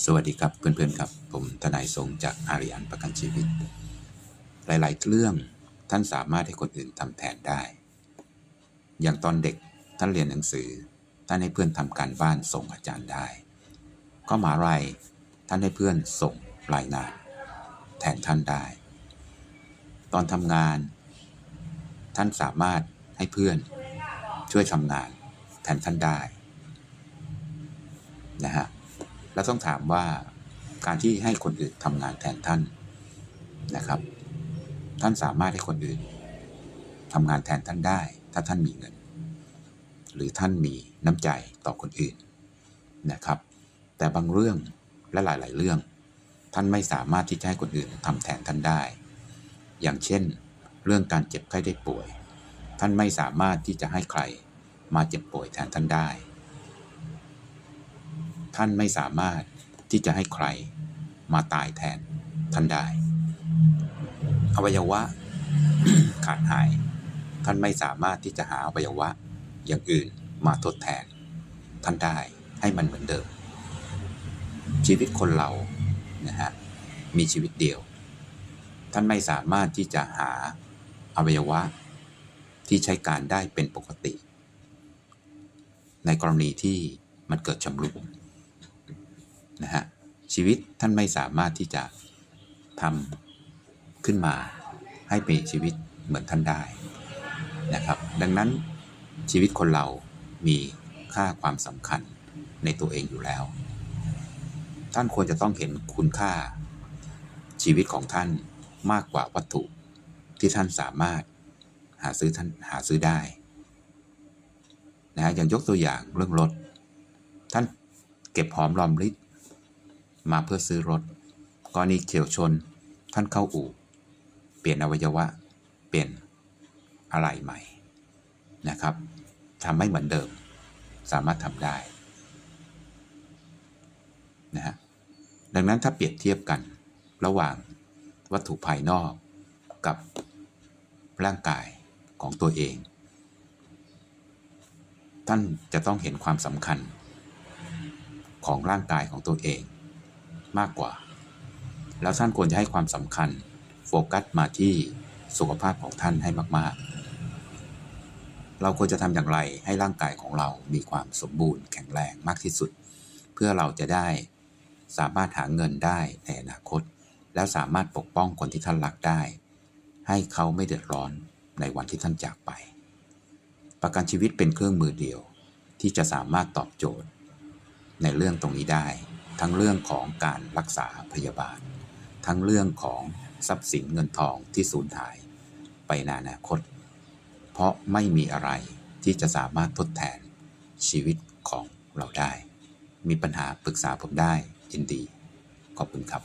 สวัสดีครับเพื่อนๆครับ ผมทนายทรงจากอาริยันประกันชีวิต หลายๆเรื่องท่านสามารถให้คนอื่นทำแทนได้ อย่างตอนเด็กท่านเรียนหนังสือ ท่านให้เพื่อนทำการบ้านส่งอาจารย์ได้ ก็มหาลัยท่านให้เพื่อนส่งรายงานแทนท่านได้ ตอนทำงาน ท่านสามารถให้เพื่อนช่วยทำงานแทนท่านได้นะฮะ แล้วต้องถามว่าการที่ให้คนอื่นทำงานแทนท่านนะครับ ท่านสามารถให้คนอื่นทำงานแทนท่านได้ ถ้าท่านมีเงิน หรือท่านมีน้ำใจต่อคนอื่นนะครับ แต่บางเรื่องและหลาย ๆ เรื่อง ท่านไม่สามารถที่จะให้คนอื่นทำแทนท่านได้ อย่างเช่น เรื่องการเจ็บไข้ได้ป่วย ท่านไม่สามารถที่จะให้ใครมาเจ็บป่วยแทนท่านได้ ท่านไม่สามารถที่จะให้ใครมาตายแทนท่านได้ อวัยวะขาดหาย ท่านไม่สามารถที่จะหาอวัยวะอย่างอื่นมาทดแทน ท่านได้ให้มันเหมือนเดิม ชีวิตคนเรานะฮะมีชีวิตเดียว ท่านไม่สามารถที่จะหาอวัยวะที่ใช้การได้เป็นปกติ ในกรณีที่มันเกิดชำรุด นะฮะชีวิตท่านไม่สามารถที่จะทำขึ้นมาให้เป็นชีวิตเหมือนท่านได้นะครับ ดังนั้นชีวิตคนเรามีค่าความสำคัญในตัวเองอยู่แล้ว ท่านควรจะต้องเห็นคุณค่า ชีวิตของท่านมากกว่าวัตถุที่ท่านสามารถหาซื้อท่านหาซื้อได้นะฮะอย่างยกตัวอย่างเรื่องรถ ท่านเก็บหอมรอมริบ มาเพื่อซื้อรถกรณีเฉียวชน ท่านเข้าอู่ เปลี่ยนอวัยวะ เปลี่ยนอะไรใหม่นะครับทำให้เหมือนเดิม สามารถทำได้นะฮะดังนั้นถ้าเปรียบเทียบกันระหว่างวัตถุภายนอกกับร่างกายของตัวเอง ท่านจะต้องเห็นความสำคัญของร่างกายของตัวเอง มากกว่า แล้วท่านควรจะให้ความสำคัญโฟกัสมาที่สุขภาพของท่านให้มาก ๆ เราควรจะทำอย่างไรให้ร่างกายของเรามีความสมบูรณ์แข็งแรงมากที่สุด เพื่อเราจะได้สามารถหาเงินได้ในอนาคต แล้วสามารถปกป้องคนที่ท่านรักได้ ให้เขาไม่เดือดร้อนในวันที่ท่านจากไป ประกันชีวิตเป็นเครื่องมือเดียวที่จะสามารถตอบโจทย์ ในเรื่องตรงนี้ได้ ทั้งเรื่องของการรักษาพยาบาล ทั้งเรื่องของทรัพย์สินเงินทองที่สูญหายไปในอนาคต เพราะไม่มีอะไรที่จะสามารถทดแทนชีวิตของเราได้ มีปัญหาปรึกษาผมได้ยินดี ขอบคุณครับ